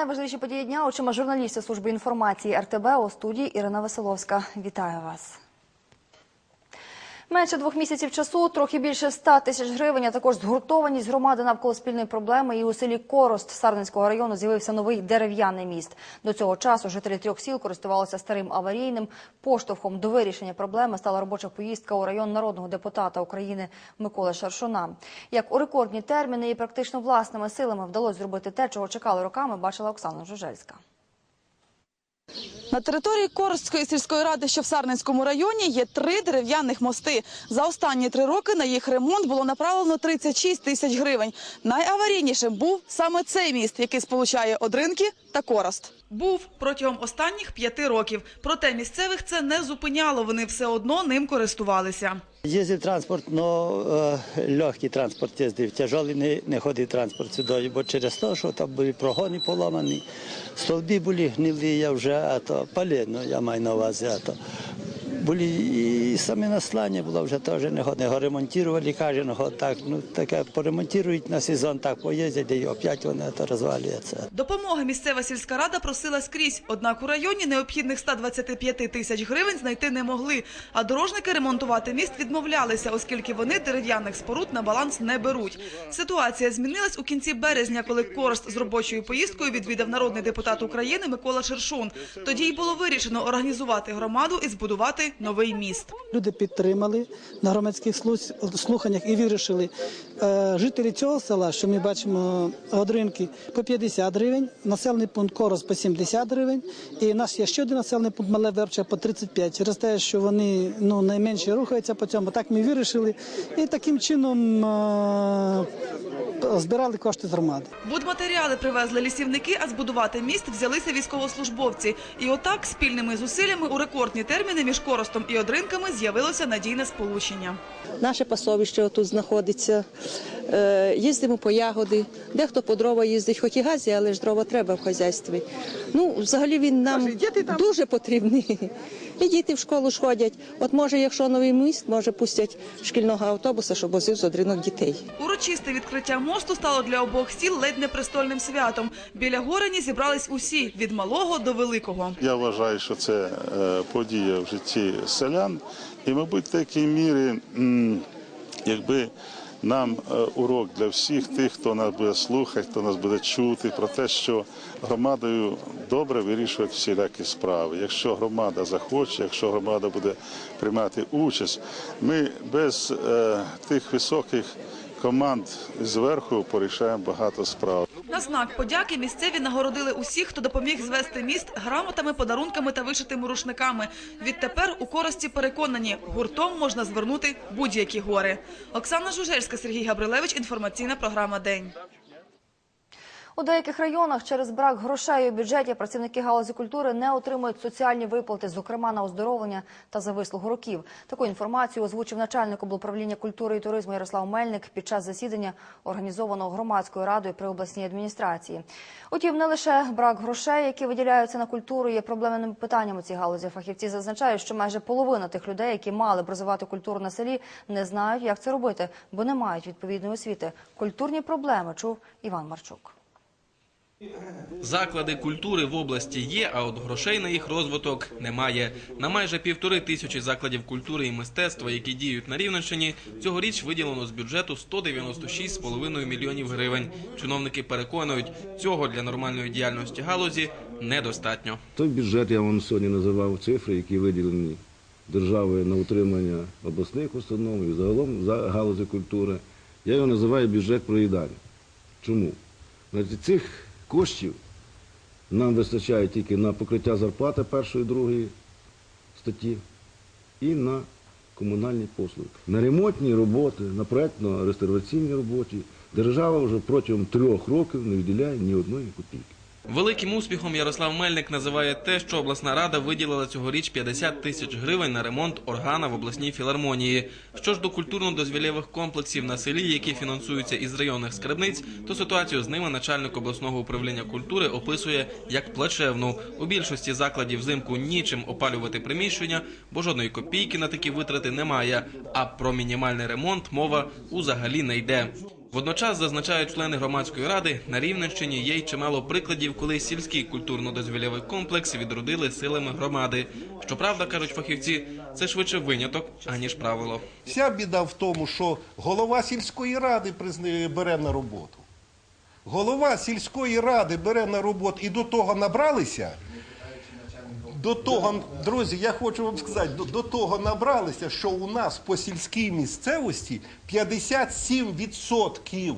Найважливіші події дня очима журналістів служби інформації РТБ у студії Ірина Веселовська. Вітаю вас. Менше двох місяців часу, трохи більше ста тисяч гривень, а також згуртованість громади навколо спільної проблеми. І у селі Корост Сарненського району з'явився новий дерев'яний міст. До цього часу жителі трьох сіл користувалися старим аварійним. Поштовхом до вирішення проблеми стала робоча поїздка у район народного депутата України Миколи Шаршуна. Як у рекордні терміни і практично власними силами вдалося зробити те, чого чекали роками, бачила Оксана Жужельська. На території Коростської сільської ради, що в Сарненському районі, є три дерев'яних мости. За останні три роки на їх ремонт було направлено 36 тисяч гривень. Найаварійнішим був саме цей міст, який сполучає Одринки та Корост. Був протягом останніх п'яти років. Проте місцевих це не зупиняло. Вони все одно ним користувалися. Їздив транспорт, але легкий транспорт їздив, тяжелий не, не ходив транспорт сюди, бо через те, що там були прогони поламані, стовби були гнилі, я вже, а то полезно, я маю на увазі, а то. Були і саме наслання було вже теж не. Його ремонтували кожен год, так, ну, таке поремонтують на сезон, так поїздять, і опять вони то розвалюється. Допомоги місцева сільська рада просила скрізь. Однак у районі необхідних 125 тисяч гривень знайти не могли. А дорожники ремонтувати міст відмовлялися, оскільки вони дерев'яних споруд на баланс не беруть. Ситуація змінилась у кінці березня, коли Корост з робочою поїздкою відвідав народний депутат України Микола Шершун. Тоді й було вирішено організувати громаду і збудувати новий міст. Люди підтримали на громадських слух- слуханнях і вирішили е, жителі цього села, що ми бачимо Одринки, по 50 гривень, населений пункт Корос по 70 гривень, і наш є ще один населений пункт Мале Верча по 35. Через те, що вони ну, найменше рухаються по цьому, так ми вирішили. І таким чином е, збирали кошти з громади. Будматеріали привезли лісівники, а збудувати міст взялися військовослужбовці. І отак спільними зусиллями у рекордні терміни між Коростом і Одринками з'явилося надійне сполучення. Наше пасовище тут знаходиться. Е, Їздимо по ягоди, дехто по дрова їздить, хоч і газі, але ж дрова треба в хазяйстві. Ну, взагалі він нам дуже потрібний. І діти в школу ж ходять. От може, якщо новий міст, може пустять шкільного автобуса, щоб возив з одринок дітей. Урочисте відкриття мосту стало для обох сіл ледь не престольним святом. Біля горені зібрались усі від малого до великого. Я вважаю, що це е, подія в житті селян, і, мабуть, в такій мірі, якби нам е, урок для всіх тих, хто нас буде слухати, хто нас буде чути, про те, що громадою добре вирішують всілякі справи. Якщо громада захоче, якщо громада буде приймати участь, ми без е, тих високих команд зверху порішаємо багато справ. На знак подяки місцеві нагородили усіх, хто допоміг звести міст грамотами, подарунками та вишитими рушниками. Відтепер у Корості переконані, гуртом можна звернути будь-які гори. Оксана Жужельська, Сергій Габрилевич. Інформаційна програма День. У деяких районах через брак грошей у бюджеті працівники галузі культури не отримують соціальні виплати, зокрема на оздоровлення та за вислугу років. Таку інформацію озвучив начальник облуправління культури і туризму Ярослав Мельник під час засідання, організованого громадською радою при обласній адміністрації. Утім, не лише брак грошей, які виділяються на культуру, є проблемним питанням у цій галузі. Фахівці зазначають, що майже половина тих людей, які мали б розвивати культуру на селі, не знають, як це робити, бо не мають відповідної освіти. Культурні проблеми чув Іван Марчук. Заклади культури в області є, а от грошей на їх розвиток немає. На майже півтори тисячі закладів культури і мистецтва, які діють на Рівненщині, цьогоріч виділено з бюджету 196,5 мільйонів гривень. Чиновники переконують, цього для нормальної діяльності галузі недостатньо. Той бюджет я вам сьогодні називав цифри, які виділені державою на утримання обласних установ і загалом за галузі культури. Я його називаю бюджет проїдання. Чому? Значить, цих коштів нам вистачає тільки на покриття зарплати першої, другої статті і на комунальні послуги. На ремонтні роботи, на проєктно-реставраційні роботи держава вже протягом трьох років не виділяє ні одної копійки. Великим успіхом Ярослав Мельник називає те, що обласна рада виділила цьогоріч 50 тисяч гривень на ремонт органа в обласній філармонії. Що ж до культурно-дозвілєвих комплексів на селі, які фінансуються із районних скарбниць, то ситуацію з ними начальник обласного управління культури описує як плачевну. У більшості закладів взимку нічим опалювати приміщення, бо жодної копійки на такі витрати немає. А про мінімальний ремонт мова узагалі не йде. Водночас зазначають члени громадської ради, на Рівненщині є й чимало прикладів, коли сільський культурно-дозвілєвий комплекс відродили силами громади. Щоправда, кажуть фахівці, це швидше виняток аніж правило. Вся біда в тому, що голова сільської ради бере на роботу. Голова сільської ради бере на роботу і до того набралися. До того, друзі, я хочу вам сказати, до, до того набралися, що у нас по сільській місцевості 57%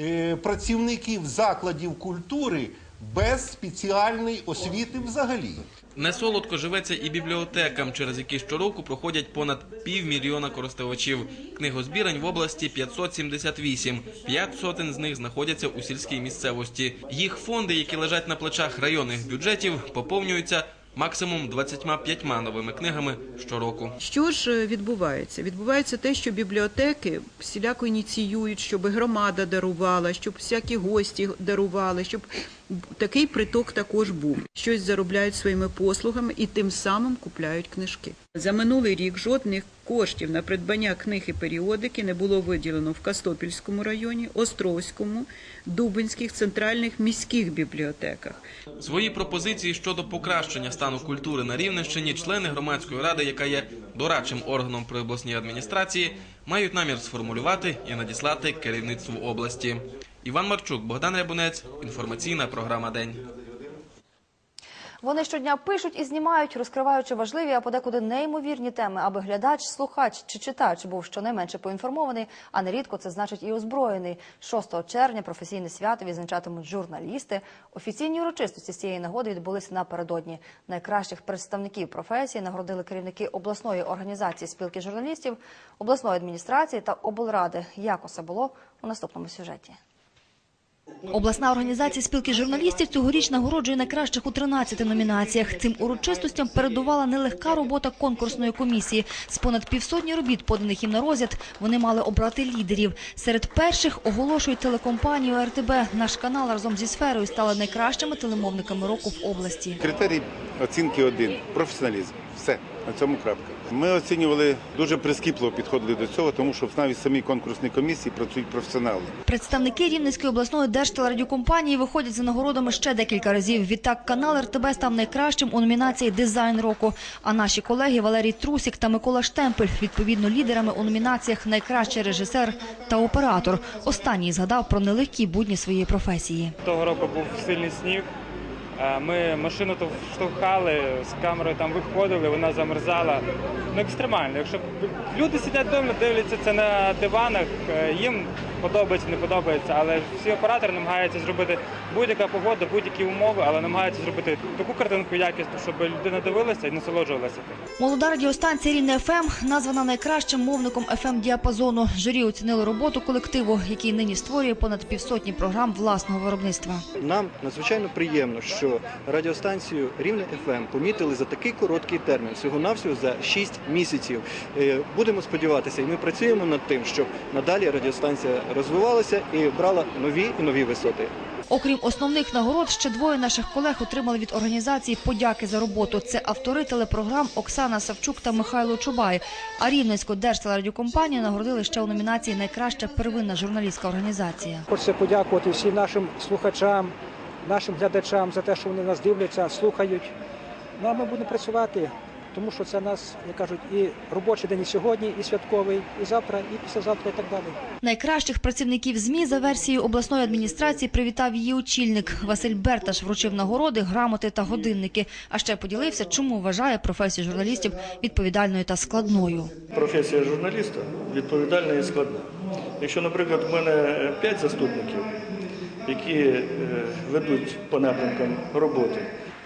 е, працівників закладів культури без спеціальної освіти взагалі. Не солодко живеться і бібліотекам, через які щороку проходять понад півмільйона користувачів. Книгозбірень в області 578. П'ять сотень з них знаходяться у сільській місцевості. Їх фонди, які лежать на плечах районних бюджетів, поповнюються максимум 25 новими книгами щороку. Що ж е, відбувається? Відбувається те, що бібліотеки всіляко ініціюють, щоб громада дарувала, щоб всякі гості дарували, щоб такий приток також був. Щось заробляють своїми послугами і тим самим купляють книжки. За минулий рік жодних коштів на придбання книг і періодики не було виділено в Кастопільському районі, Островському, Дубинських, центральних міських бібліотеках. Свої пропозиції щодо покращення стану культури на Рівненщині члени громадської ради, яка є дорадчим органом при обласній адміністрації, мають намір сформулювати і надіслати керівництву області. Іван Марчук, Богдан Рябунець, інформаційна програма День. Вони щодня пишуть і знімають, розкриваючи важливі, а подекуди неймовірні теми, аби глядач, слухач чи читач був щонайменше поінформований, а нерідко це значить і озброєний. 6 червня професійне свято відзначатимуть журналісти. Офіційні урочистості з цієї нагоди відбулися напередодні. Найкращих представників професії нагородили керівники обласної організації спілки журналістів, обласної адміністрації та облради. Як усе було у наступному сюжеті. Обласна організація спілки журналістів цьогоріч нагороджує найкращих у 13 номінаціях. Цим урочистостям передувала нелегка робота конкурсної комісії. З понад півсотні робіт, поданих їм на розгляд, вони мали обрати лідерів. Серед перших оголошують телекомпанію РТБ. Наш канал разом зі сферою стали найкращими телемовниками року в області. Критерій оцінки один професіоналізм. Все на цьому крапка. Ми оцінювали дуже прискіпливо підходили до цього, тому що навіть в самій конкурсній комісії працюють професіонали. Представники Рівненської обласної держтелерадіокомпанії виходять за нагородами ще декілька разів. Відтак канал РТБ став найкращим у номінації Дизайн року. А наші колеги Валерій Трусік та Микола Штемпель відповідно лідерами у номінаціях Найкращий режисер та оператор. Останній згадав про нелегкі будні своєї професії. Того року був сильний сніг. Е, Ми машину то штовхали, з камерою там виходили, вона замерзала. Ну, екстремально. Якщо люди сидять вдома, дивляться це на диванах, е, їм подобається, не подобається, але всі оператори намагаються зробити будь-яка погода, будь-які умови, але намагаються зробити таку картинку якісну, щоб людина дивилася і насолоджувалася. Молода радіостанція Рівне ФМ названа найкращим мовником ФМ діапазону. Журі оцінили роботу колективу, який нині створює понад півсотні програм власного виробництва. Нам надзвичайно приємно, що радіостанцію Рівне ФМ помітили за такий короткий термін, всього навсього за 6 місяців. Е, Будемо сподіватися, і ми працюємо над тим, щоб надалі радіостанція розвивалася і брала нові і нові висоти. Окрім основних нагород, ще двоє наших колег отримали від організації подяки за роботу. Це автори телепрограм Оксана Савчук та Михайло Чубай. А Рівненську держтелерадіокомпанію нагородили ще у номінації Найкраща первинна журналістська організація. Хочеться подякувати всім нашим слухачам, нашим глядачам за те, що вони нас дивляться, слухають. Ну а ми будемо працювати, тому що це нас, як кажуть, і робочий день і сьогодні, і святковий, і завтра, і післязавтра, і так далі. Найкращих працівників ЗМІ за версією обласної адміністрації привітав її очільник. Василь Берташ вручив нагороди, грамоти та годинники. А ще поділився, чому вважає професію журналістів відповідальною та складною. Професія журналіста відповідальна і складна. Якщо, наприклад, в мене 5 заступників, які е, ведуть по напрямкам роботи,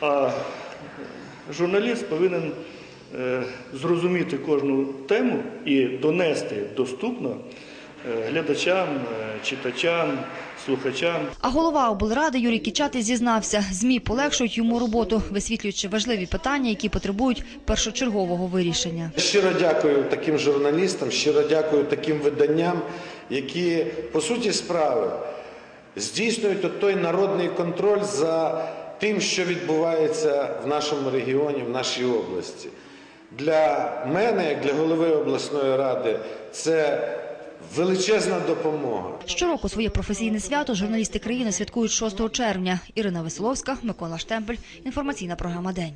а журналіст повинен зрозуміти кожну тему і донести доступно е, глядачам, е, читачам, слухачам. А голова облради Юрій Кічатий зізнався, ЗМІ полегшують йому роботу, висвітлюючи важливі питання, які потребують першочергового вирішення. Щиро дякую таким журналістам, щиро дякую таким виданням, які по суті справи здійснюють от той народний контроль за тим, що відбувається в нашому регіоні, в нашій області. Для мене, як для голови обласної ради, це величезна допомога. Щороку своє професійне свято журналісти країни святкують 6 червня. Ірина Веселовська, Микола Штемпель. Інформаційна програма «День».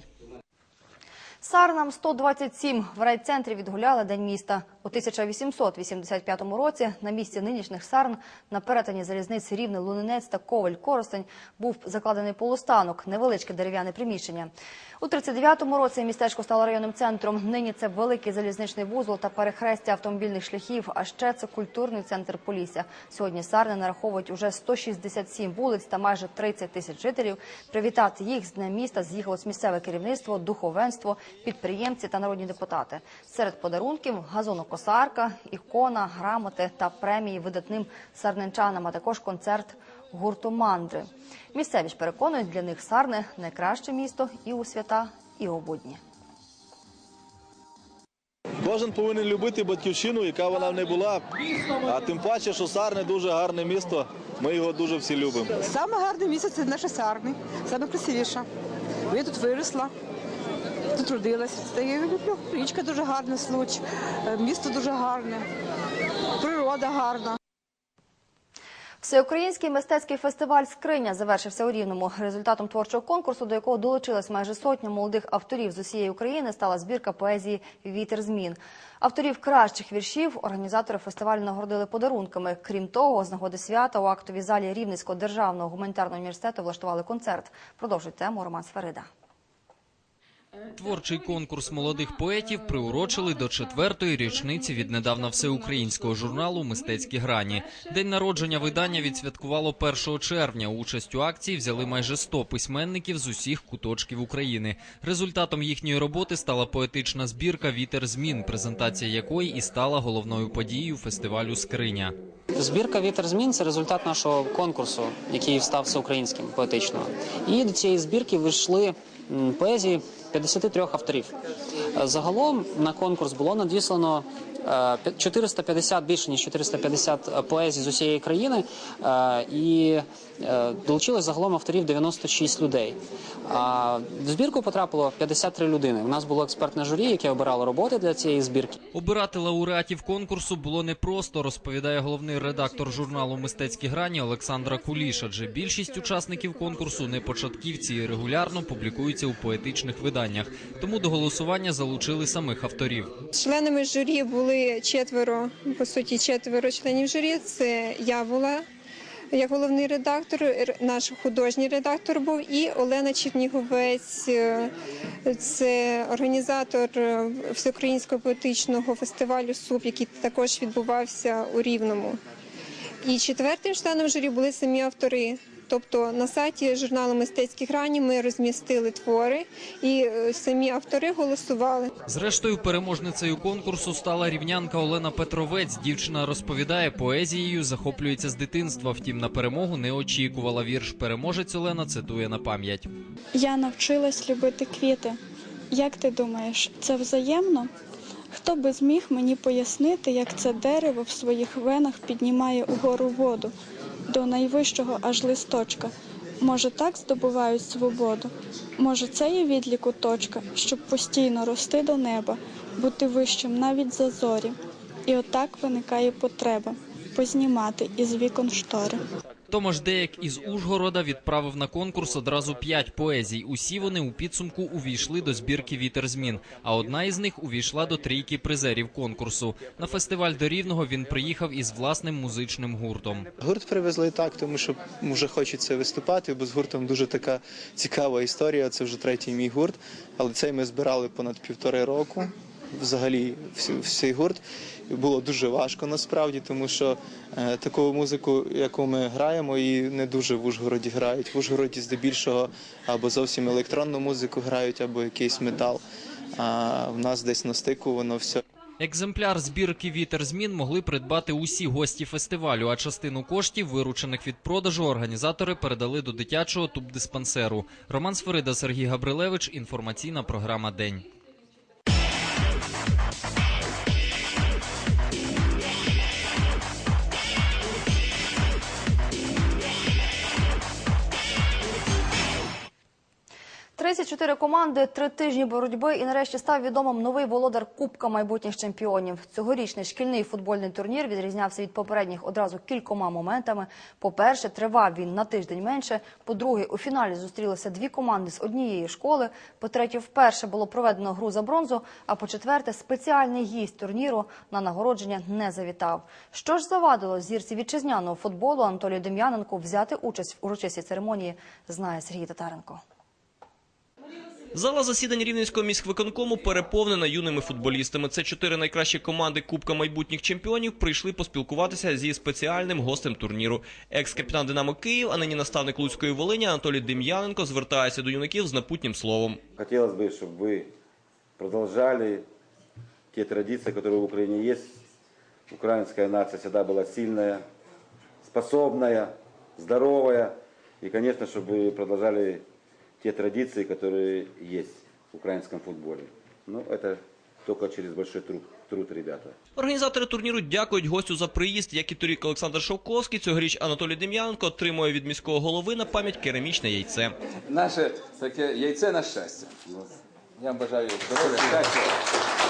Сарнам 127 в райцентрі відгуляли День міста. У 1885 році на місці нинішніх Сарн на перетині залізниць Рівне, Лунинець та Коваль Коростень був закладений полустанок, невеличке дерев'яне приміщення. У 39-му році містечко стало районним центром. Нині це великий залізничний вузол та перехрестя автомобільних шляхів, а ще це культурний центр Полісся. Сьогодні Сарни нараховують уже 167 вулиць та майже 30 тисяч жителів. Привітати їх з Днем міста з'їхалось місцеве керівництво, духовенство, підприємці та народні депутати. Серед подарунків газонокосарка, ікона, грамоти та премії видатним сарненчанам, а також концерт гурту мандри. Місцеві ж переконують, для них Сарни найкраще місто і у свята, і у будні. Кожен повинен любити батьківщину, яка вона в не була. А тим паче, що Сарни дуже гарне місто. Ми його дуже всі любимо. Саме гарне місце це наше Сарни, саме красивіше. Я тут виросла, тут родилась. Я люблю. Річка дуже гарна, случ, е, місто дуже гарне, природа гарна. Всеукраїнський мистецький фестиваль Скриня завершився у Рівному. Результатом творчого конкурсу, до якого долучилась майже сотня молодих авторів з усієї України, стала збірка поезії Вітер змін. Авторів кращих віршів організатори фестивалю нагородили подарунками. Крім того, з нагоди свята у актовій залі Рівненського державного гуманітарного університету влаштували концерт. Продовжує тему Роман Сферида. Творчий конкурс молодих поетів приурочили до четвертої річниці віднедавна всеукраїнського журналу Мистецькі грані. День народження видання відсвяткувало 1 червня. Участь у акції взяли майже 100 письменників з усіх куточків України. Результатом їхньої роботи стала поетична збірка Вітер змін, презентація якої і стала головною подією фестивалю Скриня. Збірка Вітер змін це результат нашого конкурсу, який став всеукраїнським поетичного. І до цієї збірки вийшли поезії 53 авторів. Е, Загалом на конкурс було надіслано 450, більше ніж 450 поезій з усієї країни, е, і е, долучилось загалом авторів 96 людей. В збірку потрапило 53 людини. У нас було експертне журі, яке обирало роботи для цієї збірки. Обирати лауреатів конкурсу було непросто, розповідає головний редактор журналу Мистецькі грані Олександра Куліш. Адже більшість учасників конкурсу не початківці і регулярно публікуються у поетичних виданнях. Тому до голосування залучили самих авторів. Членами журі були четверо, по суті, четверо членів журі. Це я була як головний редактор, наш художній редактор був і Олена Черніговець. е, Це організатор е, всеукраїнського поетичного фестивалю СУП, який також відбувався у Рівному. І четвертим членом журі були самі автори. Тобто на сайті журналу Мистецькі грані ми розмістили твори, і е, самі автори голосували. Зрештою, переможницею конкурсу стала рівнянка Олена Петровець. Дівчина розповідає, поезією захоплюється з дитинства. Втім, на перемогу не очікувала. Вірш переможець Олена цитує на пам'ять. Я навчилась любити квіти. Як ти думаєш, це взаємно? Хто би зміг мені пояснити, як це дерево в своїх венах піднімає угору воду до найвищого аж листочка? Може, так здобувають свободу? Може, це є відліку точка, щоб постійно рости до неба, бути вищим навіть за зорі. І отак виникає потреба познімати із вікон штори. Томаш Деяк із Ужгорода відправив на конкурс одразу п'ять поезій. Усі вони у підсумку увійшли до збірки Вітер змін. А одна із них увійшла до трійки призерів конкурсу. На фестиваль до Рівного він приїхав із власним музичним гуртом. Гурт привезли так, тому що вже хочеться виступати, бо з гуртом дуже така цікава історія. Це вже третій мій гурт, але цей ми збирали понад півтори року. Взагалі, всі- всій гурт було дуже важко насправді, тому що е, таку музику, яку ми граємо, і не дуже в Ужгороді грають. В Ужгороді здебільшого або зовсім електронну музику грають, або якийсь метал. А в нас десь на стику воно все. Екземпляр збірки Вітер змін могли придбати усі гості фестивалю, а частину коштів, виручених від продажу, організатори передали до дитячого тубдиспансеру. Роман Сферида, Сергій Габрилевич. Інформаційна програма День. 34 команди, три тижні боротьби і нарешті став відомим новий володар Кубка майбутніх чемпіонів. Цьогорічний шкільний футбольний турнір відрізнявся від попередніх одразу кількома моментами. По-перше, тривав він на тиждень менше. По-друге, у фіналі зустрілися дві команди з однієї школи. По-третє, вперше було проведено гру за бронзу. А по-четверте, спеціальний гість турніру на нагородження не завітав. Що ж завадило зірці вітчизняного футболу Анатолію Дем'яненку взяти участь в урочистій церемонії, знає Сергій Татаренко. Зала засідань Рівненського міськвиконкому переповнена юними футболістами. Це чотири найкращі команди Кубка майбутніх чемпіонів прийшли поспілкуватися зі спеціальним гостем турніру. Екс-капітан Динамо Київ, а нині наставник Луцької Волині Анатолій Дем'яненко звертається до юнаків з напутнім словом. Хотелось бы, чтобы вы продолжали те традиции, которые в Украине есть. Украинская нация всегда была сильная, способная, здоровая. И, конечно, чтобы вы продолжали те традиции, которые есть в украинском футболе. Ну, это только через большой труд, труд ребята. Організатори турніру дякують гостю за приїзд, як і торік Олександр Шовковський. Цьогоріч Анатолій Дем'яненко отримує від міського голови на пам'ять керамічне яйце. Наше таке яйце на щастя. Я вам бажаю здоров'я, щастя.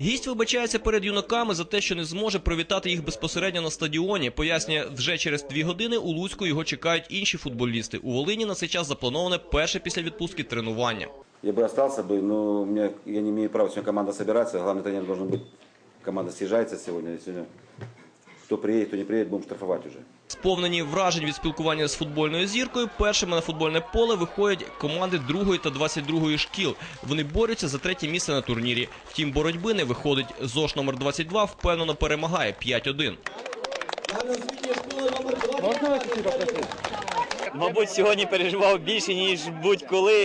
Гість вибачається перед юнаками за те, що не зможе привітати їх безпосередньо на стадіоні. Пояснює, вже через дві години у Луцьку його чекають інші футболісти. У Волині на цей час заплановане перше після відпустки тренування. Я бы остался бы, но у меня, я не имею права сегодня команда собираться. Главный тренер должен быть. Команда съезжается сегодня. И сегодня кто приедет, кто не приедет, будем штрафовать уже. Сповнені вражень від спілкування з футбольною зіркою, першими на футбольне поле виходять команди другої та 22-ї шкіл. Вони борються за третє місце на турнірі. Втім, боротьби не виходить. ЗОШ номер 22 впевнено перемагає 5-1. Мабуть, сьогодні переживав більше, ніж будь-коли.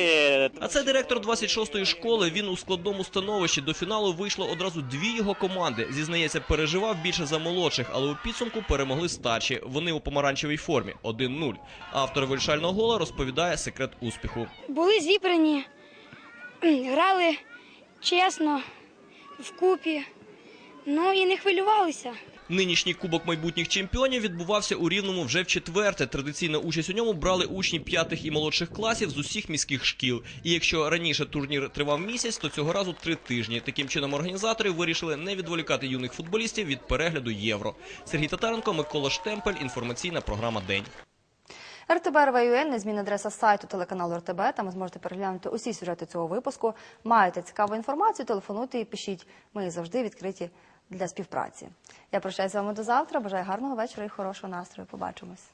А це директор 26-ї школи. Він у складному становищі. До фіналу вийшло одразу дві його команди. Зізнається, переживав більше за молодших, але у підсумку перемогли старші. Вони у помаранчевій формі 1-0. Автор вирішального гола розповідає секрет успіху. були зібрані, грали чесно, вкупі, ну і не хвилювалися. Нинішній кубок майбутніх чемпіонів відбувався у Рівному вже в четверте. Традиційна участь у ньому брали учні п'ятих і молодших класів з усіх міських шкіл. І якщо раніше турнір тривав місяць, то цього разу три тижні. Таким чином організатори вирішили не відволікати юних футболістів від перегляду євро. Сергій Татаренко, Микола Штемпель. Інформаційна програма День. РТБ РВЮН, незмінна адреса сайту телеканалу РТБ. Там ви зможете переглянути усі сюжети цього випуску. Маєте цікаву інформацію, телефонуйте і пишіть. Ми завжди відкриті для співпраці. Я прощаюся з вами до завтра. Бажаю гарного вечора і хорошого настрою. Побачимось.